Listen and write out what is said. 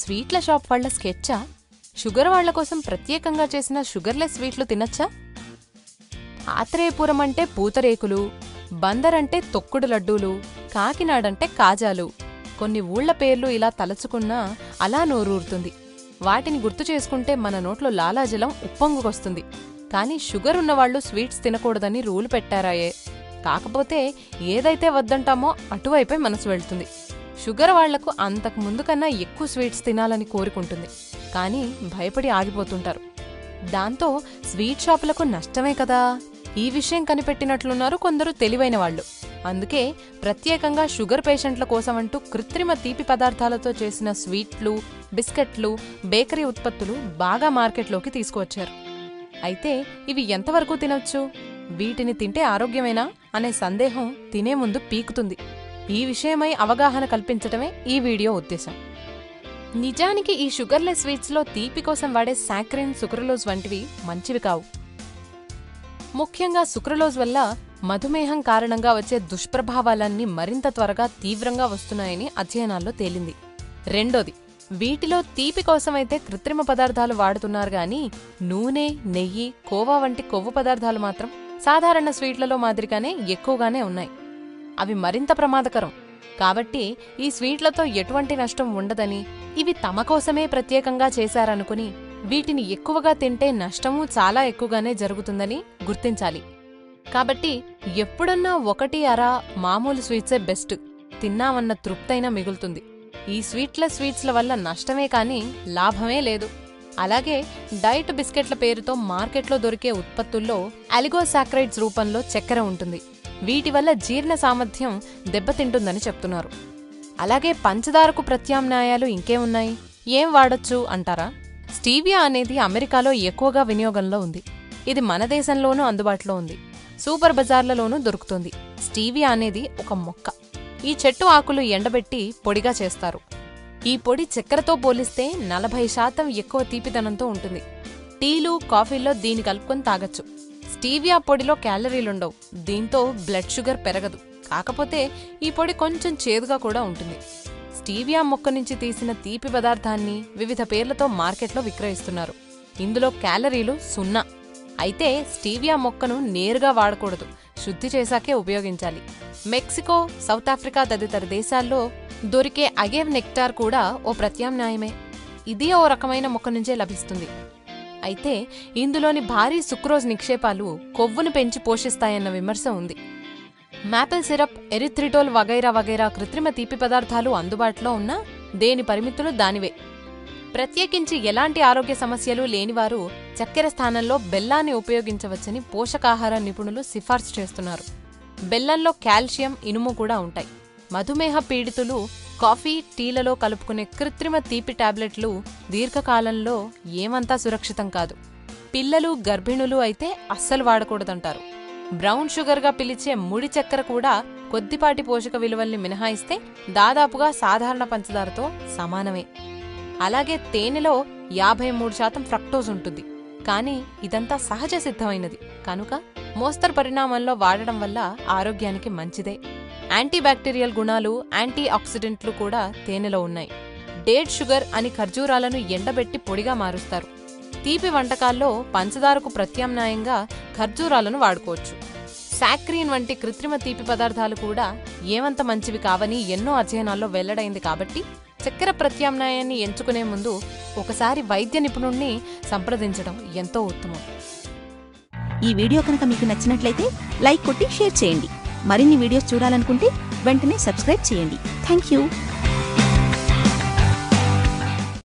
స్వీట్ల షాప్ వాళ్ళ స్కెచ్చా? షుగర్ వాళ్ళ కోసం ప్రత్యేకంగా చేసిన షుగర్లెస్ స్వీట్లు తినచ్చా? ఆత్రేయపురం అంటే పూతరేకులు బందర్ అంటే తొక్కుడు లడ్డూలు కాకినాడంటే కాజాలు. కొన్ని ఊళ్ళ పేర్లు ఇలా తలచుకున్నా అలా నోరూరుతుంది. వాటిని గుర్తు చేసుకుంటే మన నోట్లో లాలాజలం ఉప్పొంగుకొస్తుంది. కానీ షుగర్ ఉన్నవాళ్ళు స్వీట్స్ తినకూడదని రూలు పెట్టారాయే. కాకపోతే ఏదైతే వద్దంటామో అటువైపే మనసు వెళ్తుంది. షుగర్ వాళ్ళకు అంతకు ముందు కన్నా ఎక్కువ స్వీట్స్ తినాలని కోరుకుంటుంది. కానీ భయపడి ఆగిపోతుంటారు. దాంతో స్వీట్ షాపులకు నష్టమే కదా. ఈ విషయం కనిపెట్టినట్లున్నారు కొందరు తెలివైన వాళ్ళు. అందుకే ప్రత్యేకంగా షుగర్ పేషెంట్ల కోసం అంటూ కృత్రిమ తీపి పదార్థాలతో చేసిన స్వీట్లు బిస్కెట్లు బేకరీ ఉత్పత్తులు బాగా మార్కెట్లోకి తీసుకువచ్చారు. అయితే ఇవి ఎంతవరకు తినొచ్చు? వీటిని తింటే ఆరోగ్యమేనా? అనే సందేహం తినే ముందు పీకుతుంది. ఈ విషయమై అవగాహన కల్పించటమే ఈ వీడియో ఉద్దేశం. నిజానికి ఈ షుగర్లెస్ స్వీట్స్లో తీపి కోసం వాడే సాక్రిన్ సుక్రలోజ్ వంటివి మంచివి కావు. ముఖ్యంగా సుక్రలోజ్ వల్ల మధుమేహం కారణంగా వచ్చే దుష్ప్రభావాలన్నీ మరింత త్వరగా తీవ్రంగా వస్తున్నాయని అధ్యయనాల్లో తేలింది. రెండోది వీటిలో తీపి కోసమైతే కృత్రిమ పదార్థాలు వాడుతున్నారు గాని నూనె నెయ్యి కోవా వంటి కొవ్వు పదార్థాలు మాత్రం సాధారణ స్వీట్లలో మాదిరిగానే ఎక్కువగానే ఉన్నాయి. అవి మరింత ప్రమాదకరం. కాబట్టి ఈ స్వీట్లతో ఎటువంటి నష్టం ఉండదని ఇవి తమ కోసమే ప్రత్యేకంగా చేశారనుకుని వీటిని ఎక్కువగా తింటే నష్టమూ చాలా ఎక్కువగానే జరుగుతుందని గుర్తించాలి. కాబట్టి ఎప్పుడన్నా ఒకటి అర మామూలు స్వీట్సే బెస్ట్ తిన్నామన్న తృప్తైనా మిగులుతుంది. ఈ స్వీట్ల స్వీట్స్ల వల్ల నష్టమే కానీ లాభమే లేదు. అలాగే డైట్ బిస్కెట్ల పేరుతో మార్కెట్లో దొరికే ఉత్పత్తుల్లో అలిగోసాక్రైడ్స్ రూపంలో చక్కెర ఉంటుంది. వీటి వల్ల జీర్ణ సామర్థ్యం దెబ్బతింటుందని చెప్తున్నారు. అలాగే పంచదారకు ప్రత్యామ్నాయాలు ఇంకేమున్నాయి ఏం వాడొచ్చు అంటారా? స్టీవియా అనేది అమెరికాలో ఎక్కువగా వినియోగంలో ఉంది. ఇది మన దేశంలోనూ అందుబాటులో ఉంది. సూపర్ బజార్లలోనూ దొరుకుతుంది. స్టీవియా అనేది ఒక మొక్క. ఈ చెట్టు ఆకులు ఎండబెట్టి పొడిగా చేస్తారు. ఈ పొడి చక్కెరతో పోలిస్తే నలభై శాతం ఎక్కువ తీపిదనంతో ఉంటుంది. టీలు కాఫీల్లో దీన్ని కలుపుకొని తాగొచ్చు. స్టీవియా పొడిలో క్యాలరీలుండవు. దీంతో బ్లడ్ షుగర్ పెరగదు. కాకపోతే ఈ పొడి కొంచెం చేదుగా కూడా ఉంటుంది. స్టీవియా మొక్క నుంచి తీసిన తీపి పదార్థాన్ని వివిధ పేర్లతో మార్కెట్లో విక్రయిస్తున్నారు. ఇందులో క్యాలరీలు సున్నా. అయితే స్టీవియా మొక్కను నేరుగా వాడకూడదు. శుద్ధి చేశాకే ఉపయోగించాలి. మెక్సికో సౌత్ ఆఫ్రికా తదితర దేశాల్లో దొరికే అగేవ్ నెక్టార్ కూడా ఓ ప్రత్యామ్నాయమే. ఇది ఓ రకమైన మొక్క నుంచే లభిస్తుంది. అయితే ఇందులోని భారీ సుక్రోజ్ నిక్షేపాలు కొవ్వును పెంచి పోషిస్తాయన్న విమర్శ ఉంది. మాపిల్ సిరప్ ఎరిథ్రిటోల్ వగైరా వగైరా కృత్రిమ తీపి పదార్థాలు అందుబాటులో ఉన్నా దేని పరిమితులు దానివే. ప్రత్యేకించి ఎలాంటి ఆరోగ్య సమస్యలు లేనివారు చక్కెర స్థానంలో బెల్లాన్ని ఉపయోగించవచ్చని పోషకాహార నిపుణులు సిఫార్సు చేస్తున్నారు. బెల్లంలో కాల్షియం ఇనుము కూడా ఉంటాయి. మధుమేహ పీడితులు కాఫీ టీలలో కలుపుకునే కృత్రిమ తీపి టాబ్లెట్లు దీర్ఘకాలంలో ఏమంతా సురక్షితం కాదు. పిల్లలు గర్భిణులు అయితే అస్సలు వాడకూడదంటారు. బ్రౌన్ షుగర్గా పిలిచే ముడి చక్కెర కూడా కొద్దిపాటి పోషక విలువల్ని మినహాయిస్తే దాదాపుగా సాధారణ పంచదారతో సమానమే. అలాగే తేనెలో యాభై మూడు శాతం ఫ్రక్టోజ్ ఉంటుంది. కానీ ఇదంతా సహజ సిద్ధమైనది. కనుక మోస్తరు పరిణామంలో వాడడం వల్ల ఆరోగ్యానికి మంచిదే. యాంటీబ్యాక్టీరియల్ గుణాలు యాంటీ ఆక్సిడెంట్లు కూడా తేనెలో ఉన్నాయి. డేట్ షుగర్ అని ఖర్జూరాలను ఎండబెట్టి పొడిగా మారుస్తారు. తీపి వంటకాల్లో పంచదారకు ప్రత్యామ్నాయంగా ఖర్జూరాలను వాడుకోవచ్చు. సాక్రీన్ వంటి కృత్రిమ తీపి పదార్థాలు కూడా ఏమంత మంచివి కావని ఎన్నో అధ్యయనాల్లో వెల్లడైంది కాబట్టి చక్కెర ప్రత్యామ్నాయాన్ని ఎంచుకునే ముందు ఒకసారి వైద్య నిపుణుణ్ణి సంప్రదించడం ఎంతో ఉత్తమం. ఈ వీడియో కనుక మీకు నచ్చినట్లయితే లైక్ కొట్టి షేర్ చేయండి. మరిన్ని వీడియోస్ చూడాలనుకుంటే వెంటనే సబ్స్క్రైబ్ చేయండి. Thank you.